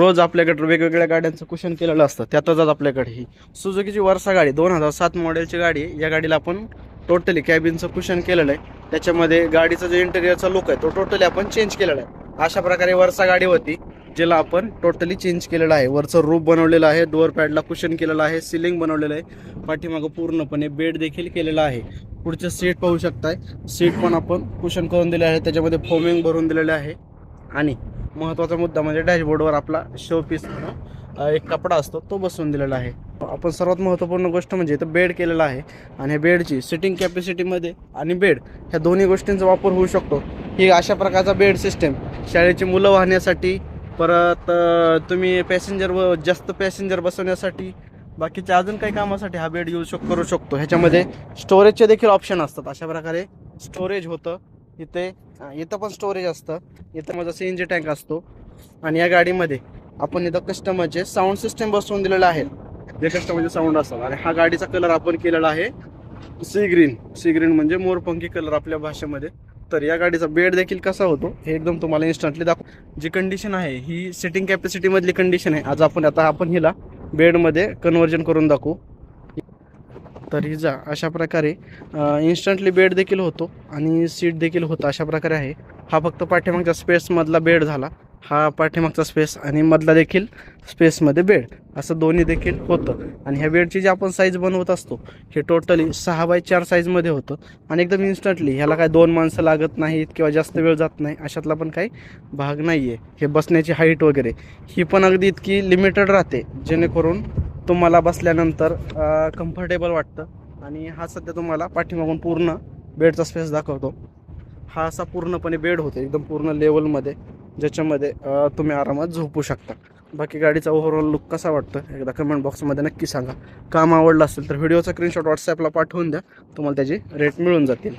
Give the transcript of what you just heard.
रोज आपल्याकडे वेगवेगळ्या गाड्यांचं कुशन केलेलं असतं. त्यातच आज आपल्याकडे ही सुझुकीची वर्षा गाडी दोन हजार सात मॉडेलची गाडी आहे. या गाडीला आपण टोटली कॅबिनचं कुशन केलेलं आहे. त्याच्यामध्ये गाडीचा जो इंटेरियरचा लुक आहे तो टोटली आपण चेंज केलेला आहे. अशा प्रकारे वर्षा गाडी होती जिला आपण टोटली चेंज केलेलं आहे. वरचं रूप बनवलेलं आहे डोअर पॅडला कुशन केलेलं आहे सिलिंग बनवलेलं आहे. पाठीमागं पूर्णपणे बेड देखील केलेला आहे. पुढचं सीट पाहू शकताय. सीट पण आपण कुशन करून दिले आहे. त्याच्यामध्ये फोमिंग भरून दिलेले आहे. आणि महत्त्वाचा मुद्दा म्हणजे डॅशबोर्डवर आपला शो पीस एक कपडा असतो तो बसवून दिलेला आहे. आपण सर्वात महत्त्वपूर्ण गोष्ट म्हणजे इथं बेड केलेला आहे आणि ह्या बेडची सिटिंग कॅपॅसिटीमध्ये आणि बेड ह्या दोन्ही गोष्टींचा वापर होऊ शकतो. ही अशा प्रकारचा बेड सिस्टम शाळेची मुलं वाहण्यासाठी परत तुम्ही पॅसेंजर व जास्त पॅसेंजर बसवण्यासाठी बाकीच्या अजून काही कामासाठी हा बेड यूज शक करू शकतो. ह्याच्यामध्ये स्टोरेजचे देखील ऑप्शन असतात. अशा प्रकारे स्टोरेज होतं. इथे इथं पण स्टोरेज असतं. इथं माझा सी एन जी टँक असतो. आणि या गाडीमध्ये आपण इथं कस्टमरचे साऊंड सिस्टम बसवून दिलेलं आहे. जे कस्टमरचे साऊंड असतात. आणि हा गाडीचा कलर आपण केलेला आहे सी ग्रीन सी ग्रीन म्हणजे मोरपंखी कलर आपल्या भाषेमध्ये. तर या गाडीचा बेड देखील कसा होतो हे एकदम तुम्हाला इन्स्टंटली दाखव जी कंडिशन आहे ही सिटिंग कॅपॅसिटीमधली कंडिशन आहे. आज आपण आता आपण हिला बेडमध्ये कन्वर्जन करून दाखवू. तर जा. अशा प्रकारे इन्स्टंटली बेड देखील होतो आणि सीट देखील होतं. अशा प्रकारे आहे. हा फक्त पाठीमागच्या स्पेसमधला बेड झाला. हा पाठीमागचा स्पेस आणि मधला देखील स्पेसमध्ये बेड असं दोन्ही देखील होतं. आणि ह्या बेडची जी आपण साईज बनवत असतो हे टोटली सहा बाय चार साईजमध्ये होतं. आणि एकदम इन्स्टंटली ह्याला काय दोन माणसं लागत नाहीत किंवा जास्त वेळ जात नाही अशातला पण काही भाग नाही आहे हे बसण्याची हाईट वगैरे. ही पण अगदी इतकी लिमिटेड राहते. जेणेकरून तुम्हाला बसल्यानंतर कम्फर्टेबल वाटतं. आणि हा सध्या तुम्हाला पाठीमागून पूर्ण बेडचा स्पेस दाखवतो. हा असा पूर्णपणे बेड होतो एकदम पूर्ण लेवलमध्ये ज्याच्यामध्ये तुम्ही आरामात झोपू शकता. बाकी गाडीचा ओव्हरऑल लुक कसा वाटतं एकदा कमेंट बॉक्समध्ये नक्की सांगा. काम आवडलं असेल तर व्हिडिओचा स्क्रीनशॉट व्हॉट्सॲपला पाठवून द्या. तुम्हाला त्याचे रेट मिळून जातील.